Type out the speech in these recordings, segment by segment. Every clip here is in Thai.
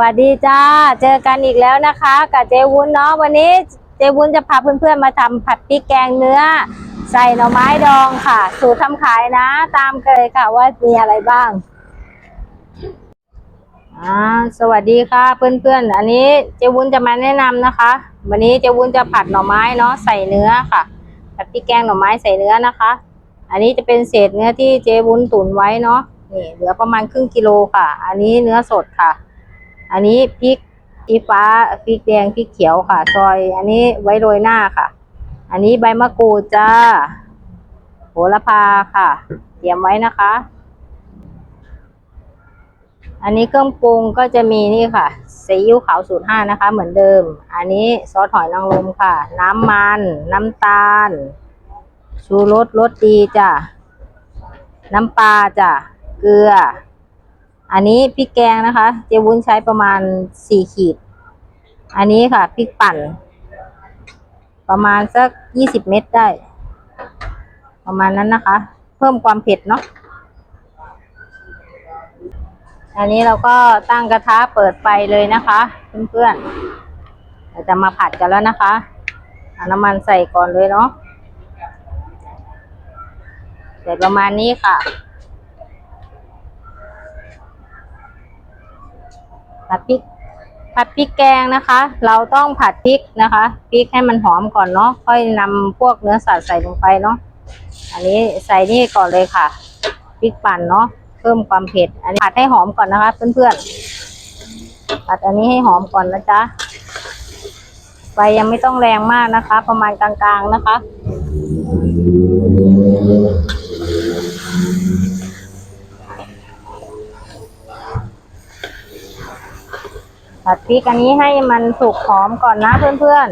วัสดีจ้า เจอกันอีกแล้วนะคะกับเจวุ้นเนาะวันนี้เจวุ้นจะพาเพื่อนๆมาทำผัดพริกแกงเนื้อ ใส่หน่อไม้ดองค่ะ สูตรทำขายนะ ตามเคยค่ะว่ามีอะไรบ้างอ่าสวัสดีค่ะเพื่อนๆ อันนี้เจวุ้นจะมาแนะนำนะคะ วันนี้เจวุ้นจะผัดหน่อไม้เนาะใส่เนื้อค่ะผัดพริกแกงหน่อไม้ใส่เนื้อนะคะ อันนี้จะเป็นเศษเนื้อที่เจวุ้นตุ๋นไว้เนาะนี่เหลือประมาณครึ่งกิโลค่ะ อันนี้เนื้อสดค่ะ อันนี้พริกพริกฟ้าพริกแดงพริกเขียวค่ะ ซอย อันนี้ไว้โรยหน้าค่ะ อันนี้ใบมะกรูดจ้าโหระพาค่ะ เตรียมไว้นะคะ อันนี้เครื่องปรุงก็จะมีนี่ค่ะซีอิ๊วขาวสูตรห้านะคะ เหมือนเดิม อันนี้ซอสหอยนางรมค่ะ น้ำมัน น้ำตาล ชูรสรสดีจ้ะน้ำปลาจ้ะเกลือ อันนี้พริกแกงนะคะ เจวุ้นใช้ประมาณสี่ขีด อันนี้ค่ะพริกปั่น ประมาณสักยี่สิบเม็ดได้ ประมาณนั้นนะคะ เพิ่มความเผ็ดเนาะอันนี้เราก็ตั้งกระทะเปิดไฟเลยนะคะเพื่อนๆเราจะมาผัดกันแล้วนะคะเอาน้ำมันใส่ก่อนเลยเนาะใส่ประมาณนี้ค่ะ ผัดพริก ผัดพริกแกงนะคะ เราต้องผัดพริกนะคะพริกให้มันหอมก่อนเนาะค่อยนำพวกเนื้อสัตว์ใส่ลงไปเนาะอันนี้ใส่นี่ก่อนเลยค่ะพริกปั่นเนาะเพิ่มความเผ็ด อันนี้ผัดให้หอมก่อนนะคะเพื่อนๆผัดอันนี้ให้หอมก่อนนะจ๊ะไฟยังไม่ต้องแรงมากนะคะ ประมาณกลางๆนะคะ ผัดพริกอันนี้ให้มันสุกหอมก่อนนะเพื่อน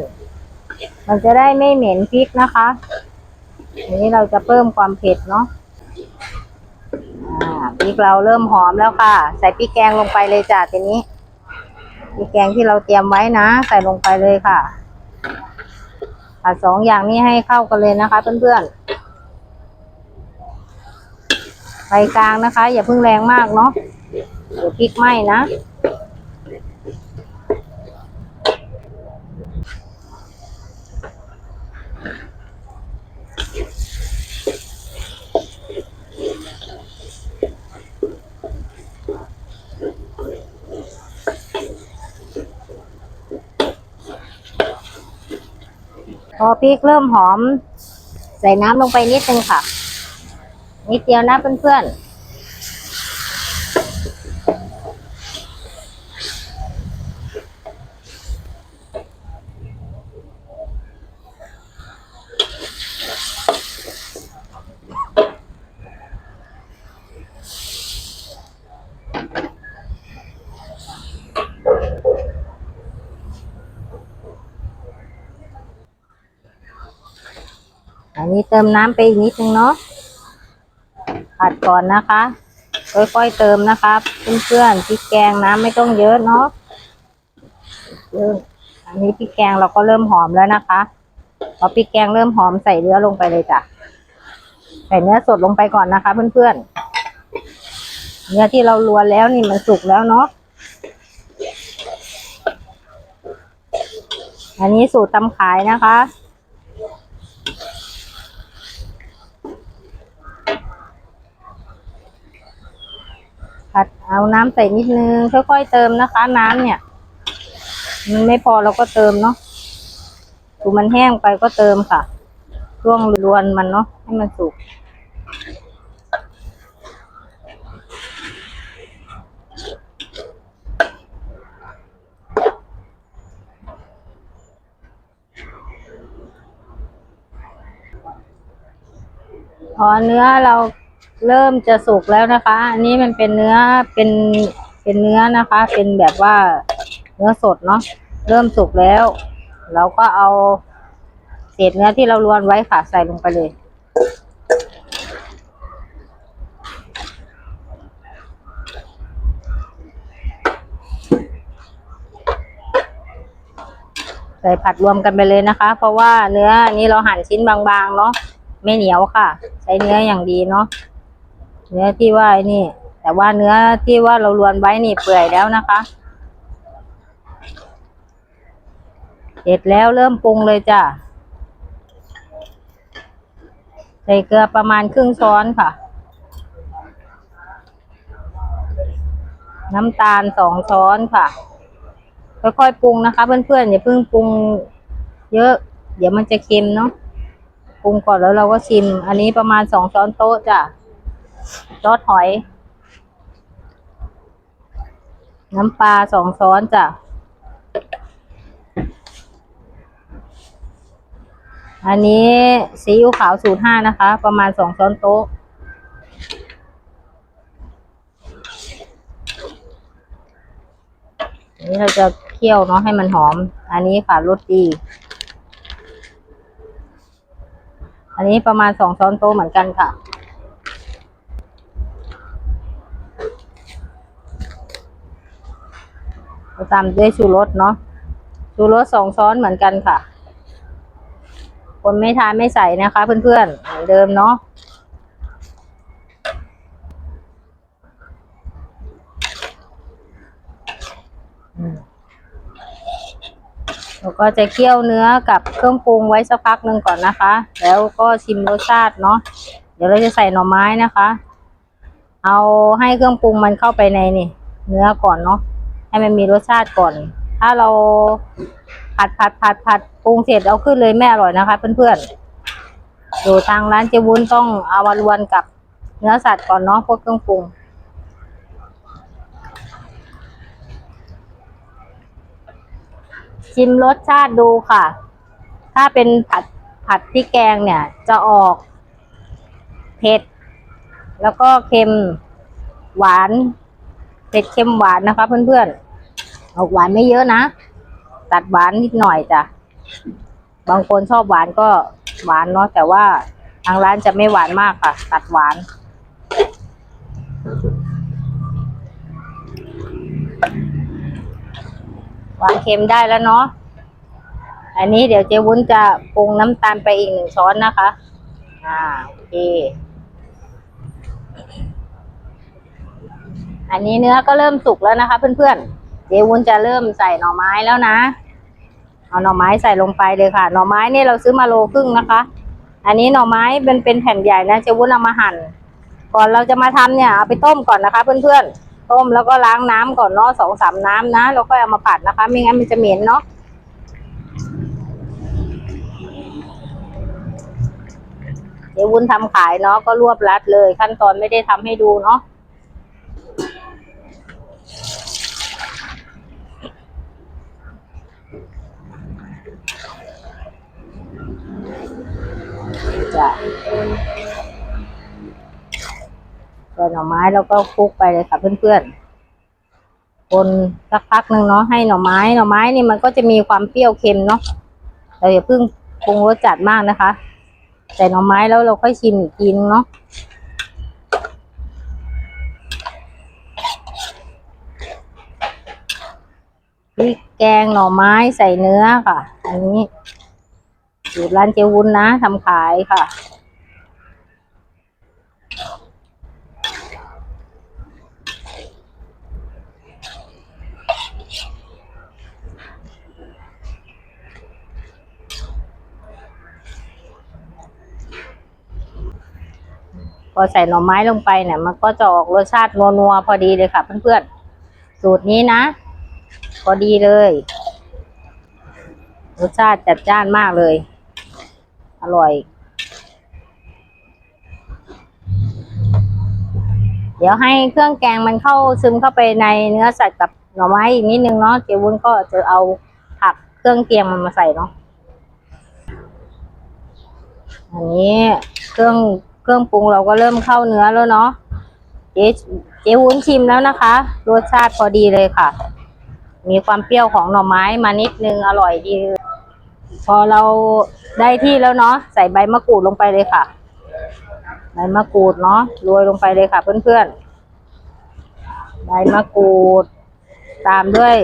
ๆ มันจะได้ไม่เหม็นพริกนะคะอันนี้เราจะเพิ่มความเผ็ดเนาะพริกเราเริ่มหอมแล้วค่ะ ใส่พริกแกงลงไปเลยจ้ะทีนี้พริกแกงที่เราเตรียมไว้นะ ใส่ลงไปเลยค่ะผัดสองอย่างนี้ให้เข้ากันเลยนะคะเพื่อนๆไฟกลางนะคะ อย่าเพิ่งแรงมากเนาะเดี๋ยวพริกไหม้นะ พอพริกเริ่มหอม ใส่น้ำลงไปนิดนึงค่ะ นิดเดียวนะเพื่อนๆ นี้เติมน้ำไปอีกนิดนึงเนาะผัดก่อนนะคะ ค่อยๆเติมนะคะเพื่อนๆพริกแกงน้ำไม่ต้องเยอะเนาะเริ่มอันนี้พริกแกงเราก็เริ่มหอมแล้วนะคะพอพริกแกงเริ่มหอมใส่เนื้อลงไปเลยจ้ะใส่เนื้อสดลงไปก่อนนะคะ เพื่อนๆเนื้อที่เราลวนแล้วนี่มันสุกแล้วเนาะอันนี้สูตรตำขายนะคะ ผัดเอาน้ำใส่นิดนึงค่อยๆเติมนะคะ น้ำเนี่ย มันไม่พอเราก็เติมเนาะดูมันแห้งไปก็เติมค่ะช่วงรวนมันเนาะให้มันสุกพอเนื้อเรา เริ่มจะสุกแล้วนะคะ อันนี้มันเป็นเนื้อเป็นเป็นเนื้อนะคะ เป็นแบบว่าเนื้อสดเนาะเริ่มสุกแล้ว เราก็เอาเศษเนื้อที่เราลวนไว้ค่ะใส่ลงไปเลยใส่ผัดรวมกันไปเลยนะคะ เพราะว่าเนื้อนี้เราหั่นชิ้นบางๆเนาะไม่เหนียวค่ะ ใช้เนื้ออย่างดีเนาะ เนื้อที่ว่าไอ้นี่ แต่ว่าเนื้อที่ว่าเราลวนไว้นี่เปื่อยแล้วนะคะเสร็จแล้วเริ่มปรุงเลยจ้ะใส่เกลือประมาณครึ่งช้อนค่ะ น้ำตาลสองช้อนค่ะ ค่อยๆปรุงนะคะ เพื่อนๆอย่าเพิ่งปรุงเยอะ เดี๋ยวมันจะเค็มเนาะปรุงก่อนแล้วเราก็ชิม อันนี้ประมาณสองช้อนโต๊ะจ้ะ ซอสหอย น้ำปลาสองช้อนจ้ะ อันนี้ซีอิ๊วขาวสูตรห้านะคะ ประมาณสองช้อนโต๊ะอันนี้เราจะเคี่ยวเนาะให้มันหอม อันนี้ค่ะรสดี อันนี้ประมาณสองช้อนโต๊ะเหมือนกันค่ะ เรา ตามด้วยชูรสเนาะชูรสสองช้อนเหมือนกันค่ะ คนไม่ทานไม่ใส่นะคะ เพื่อนๆเหมือนเดิมเนาะแล้วก็จะเคี่ยวเนื้อกับเครื่องปรุงไว้สักพักหนึ่งก่อนนะคะ แล้วก็ชิมรสชาติเนาะ เดี๋ยวเราจะใส่หน่อไม้นะคะ เอาให้เครื่องปรุงมันเข้าไปในนี่ เนื้อก่อนเนาะ ให้มันมีรสชาติก่อน ถ้าเราผัดผัดผัดผัดปรุงเสร็จเอาขึ้นเลยไม่อร่อยนะคะเพื่อนๆอยู่ทางร้านเจวุ้นต้องเอามารวนกับเนื้อสัตว์ก่อนเนาะพวกเครื่องปรุงชิมรสชาติดูค่ะ ถ้าเป็นผัดผัดพริกแกงเนี่ย จะออกเผ็ด แล้วก็เค็มหวาน เผ็ดเค็มหวานนะคะเพื่อนๆ ออกหวานไม่เยอะนะ ตัดหวานนิดหน่อยจ้ะ บางคนชอบหวานก็หวานเนาะแต่ว่าทางร้านจะไม่หวานมากค่ะ ตัดหวาน หวานเค็มได้แล้วเนาะอันนี้เดี๋ยวเจวุ้นจะปรุงน้ำตาลไปอีกหนึ่งช้อนนะคะ อ่าโอเค อันนี้เนื้อก็เริ่มสุกแล้วนะคะเพื่อนๆ จวุ้นจะเริ่มใส่หน่อไม้แล้วนะ เอาหน่อไม้ใส่ลงไปเลยค่ะ หน่อไม้นี่เราซื้อมาโลครึ่งนะคะ อันนี้หน่อไม้เป็นเป็นแผ่นใหญ่นะเจวุ้นเอามาหั่น ก่อนเราจะมาทำเนี่ยเอาไปต้มก่อนนะคะ เพื่อนๆ ต้มแล้วก็ล้างน้ำก่อนเนาะสองสามน้ำนะแล้วค่อยเอามาผัดนะคะ ไม่งั้นมันจะเหม็นเนาะเดี๋ยววุ้นทำขายเนาะก็รวบรัดเลย ขั้นตอนไม่ได้ทำให้ดูเนาะ จ้ะใส่หน่อไม้แล้วก็คลุกไปเลยค่ะเพื่อนๆ คนสักพักหนึ่งเนาะให้หน่อไม้ หน่อไม้นี่มันก็จะมีความเปรี้ยวเค็มเนาะเราอย่าเพิ่งปรุงรสจัดมากนะคะใส่หน่อไม้แล้วเราค่อยชิมอีกทีนึงเนาะพริกแกงหน่อไม้ใส่เนื้อค่ะ อันนี้ อยู่ร้านเจวุ้นนะทำขายค่ะ พอใส่หน่อไม้ลงไปเนี่ย มันก็จะออกรสชาตินัวๆพอดีเลยค่ะเพื่อนๆ สูตรนี้นะ พอดีเลยรสชาติจัดจ้านมากเลย อร่อย เดี๋ยวให้เครื่องแกงมันเข้าซึมเข้าไปในเนื้อสัตว์กับหน่อไม้อีกนิดนึงเนาะเจวุ้นก็จะเอาผักเครื่องเคียงมันมาใส่เนาะอันนี้เครื่องเครื่องปรุงเราก็เริ่มเข้าเนื้อแล้วเนาะเจ๊เจ๊วุ้นชิมแล้วนะคะ รสชาติพอดีเลยค่ะ มีความเปรี้ยวของหน่อไม้มานิดนึงอร่อยดี พอเรา ได้ที่แล้วเนาะใส่ใบมะกรูดลงไปเลยค่ะ ใบมะกรูดเนาะโรยลงไปเลยค่ะ เพื่อนๆ ใบมะกรูด ตามด้วย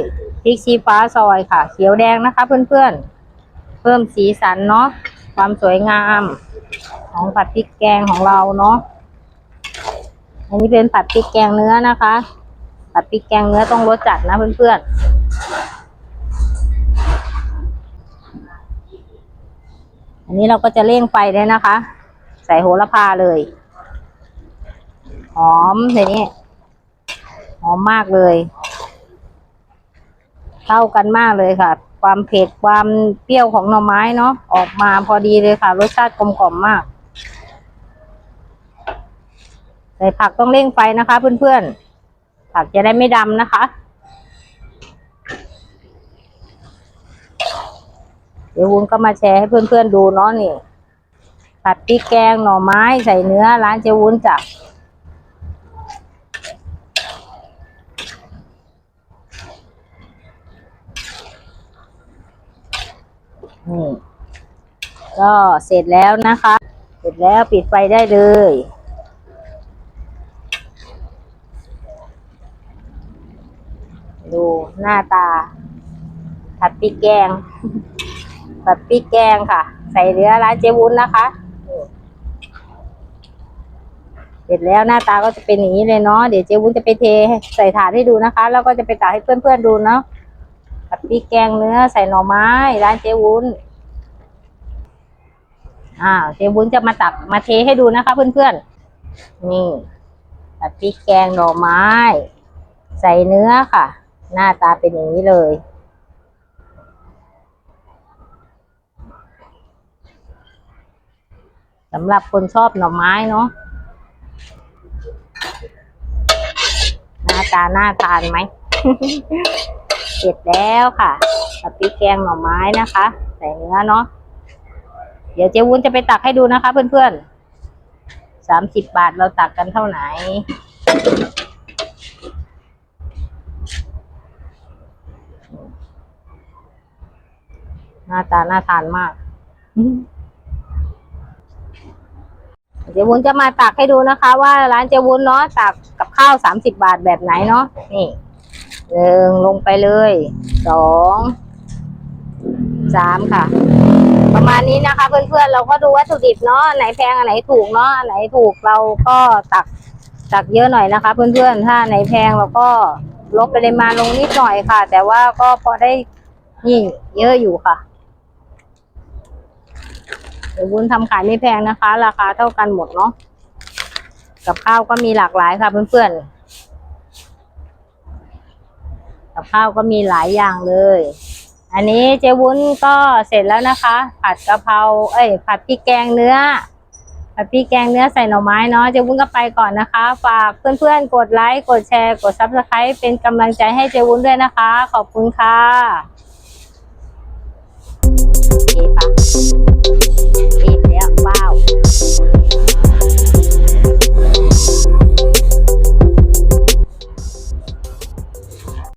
พริกชี้ฟ้าซอยค่ะ เขียวแดงนะคะ เพื่อนๆ เพิ่มสีสันเนาะความสวยงาม ของผัดพริกแกงของเราเนาะอันนี้เป็นผัดพริกแกงเนื้อนะคะผัดพริกแกงเนื้อต้องรสจัดนะเพื่อนๆ อันนี้เราก็จะเร่งไฟเลยนะคะ ใส่โหระพาเลย หอมทีนี้หอมมากเลย เข้ากันมากเลยค่ะ ความเผ็ดความเปรี้ยวของหน่อไม้เนาะออกมาพอดีเลยค่ะ รสชาติกลมกล่อมมากใส่ผักต้องเร่งไฟนะคะเพื่อนๆ ผักจะได้ไม่ดำนะคะ เดี๋ยววุ้นก็มาแชร์ให้เพื่อนๆดูเนาะนี่ผัดพริกแกงหน่อไม้ใส่เนื้อร้านเจวุ้นจ้ะนี่ก็เสร็จแล้วนะคะ เสร็จแล้วปิดไฟได้เลยดูหน้าตาผัดพริกแกง ผัดพริกแกงค่ะ ใส่เนื้อร้านเจวุ้นนะคะ เสร็จแล้วหน้าตาก็จะเป็นอย่างนี้เลยเนาะเดี๋ยวเจวุ้นจะไปเทใส่ถาดให้ดูนะคะ แล้วก็จะไปตักให้เพื่อนๆดูเนาะผัดพริกแกงเนื้อใส่หน่อไม้ร้านเจวุ้นอ่าเจวุ้นจะมาตักมาเทให้ดูนะคะ เพื่อนๆนี่ผัดพริกแกงหน่อไม้ ใส่เนื้อค่ะ หน้าตาเป็นอย่างนี้เลย สำหรับคนชอบหน่อไม้เนาะหน้าตาน่าทานไหม เสร็จแล้วค่ะผัดพริกแกงหน่อไม้นะคะ ใส่เนื้อเนาะเดี๋ยวเจ๊วุ้นจะไปตักให้ดูนะคะ เพื่อนๆสามสิบบาทเราตักกันเท่าไหนหน้าตาน่าทานมาก เจวุ้นจะมาตักให้ดูนะคะ ว่าร้านเจวุ้นเนาะตักกับข้าวสามสิบบาทแบบไหนเนาะนี่หนึ่งลงไปเลยสองสามค่ะ ประมาณนี้นะคะ เพื่อนๆเราก็ดูวัตถุดิบเนาะไหนแพงอันไหนถูกเนาะอันไหนถูกเราก็ตักตักเยอะหน่อยนะคะ เพื่อนๆถ้าไหนแพงเราก็ลดปริมาณลงนิดหน่อยค่ะ แต่ว่าก็พอได้นี่เยอะอยู่ค่ะ ววุ้นทำขายไม่แพงนะคะ ราคาเท่ากันหมดเนาะกับข้าวก็มีหลากหลายค่ะเพื่อนๆกับข้าวก็มีหลายอย่างเลย อันนี้เจวุ้นก็เสร็จแล้วนะคะ ผัดกะเพราเอ้ย ผัดพริกแกงเนื้อผัดพริกแกงเนื้อใส่หน่อไม้เนาะเจวุ้นก็ไปก่อนนะคะ ฝากเพื่อนๆ กดไลค์กดแชร์ กดซับสไครต์เป็นกำลังใจให้เจวุ้นด้วยนะคะ ขอบคุณค่ะโ in their mouth.